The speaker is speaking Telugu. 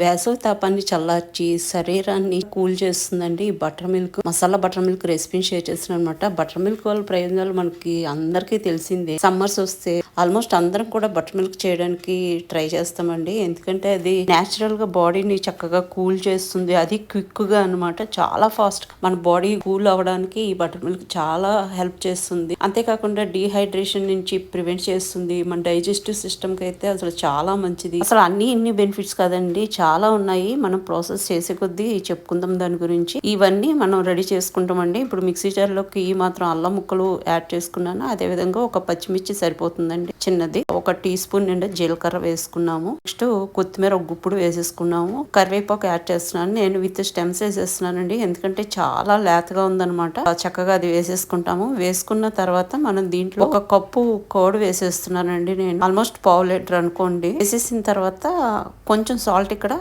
వేసవి తాపాన్ని చల్లార్చి శరీరాన్ని కూల్ చేస్తుందండి. ఈ buttermilk masala buttermilk రెసిపీని షేర్ చేసిన అనమాట బటర్ మిల్క్ వల్ల ప్రయోజనాలు మనకి అందరికీ తెలిసిందే. సమ్మర్స్ వస్తే ఆల్మోస్ట్ అందరం కూడా బటర్ మిల్క్ చేయడానికి ట్రై చేస్తామండి. ఎందుకంటే అది న్యాచురల్గా బాడీని చక్కగా కూల్ చేస్తుంది. అది క్విక్గా అనమాట చాలా ఫాస్ట్ మన బాడీ కూల్ అవ్వడానికి ఈ బటర్ మిల్క్ చాలా హెల్ప్ చేస్తుంది. అంతేకాకుండా డీహైడ్రేషన్ నుంచి ప్రివెంట్ చేస్తుంది. మన డైజెస్టివ్ సిస్టమ్కి అయితే అసలు చాలా మంచిది. అసలు అన్ని ఇన్ని బెనిఫిట్స్ కదండి. చాలా ఉన్నాయి. మనం ప్రాసెస్ చేసే కొద్దీ చెప్పుకుందాం దాని గురించి. ఇవన్నీ మనం రెడీ చేసుకుంటామండి. ఇప్పుడు మిక్సీ జార్లోకి ఈ మాత్రం అల్లం ముక్కలు యాడ్ చేసుకున్నాను. అదే విధంగా ఒక పచ్చిమిర్చి సరిపోతుందండి చిన్నది. ఒక టీ స్పూన్ నిండా జీలకర్ర వేసుకున్నాము. నెక్స్ట్ కొత్తిమీర ఒక గుప్పుడు వేసేసుకున్నాము. కరివేపాకు యాడ్ చేస్తున్నాను. నేను విత్ స్టెమ్స్ వేసేస్తున్నానండి. ఎందుకంటే చాలా లేతగా ఉందన్నమాట. చక్కగా అది వేసేసుకుంటాము. వేసుకున్న తర్వాత మనం దీంట్లో ఒక కప్పు కోడి వేసేస్తున్నానండి నేను. ఆల్మోస్ట్ పావు లీటర్ అనుకోండి. వేసేసిన తర్వాత కొంచెం సాల్ట్ ఇక్కడ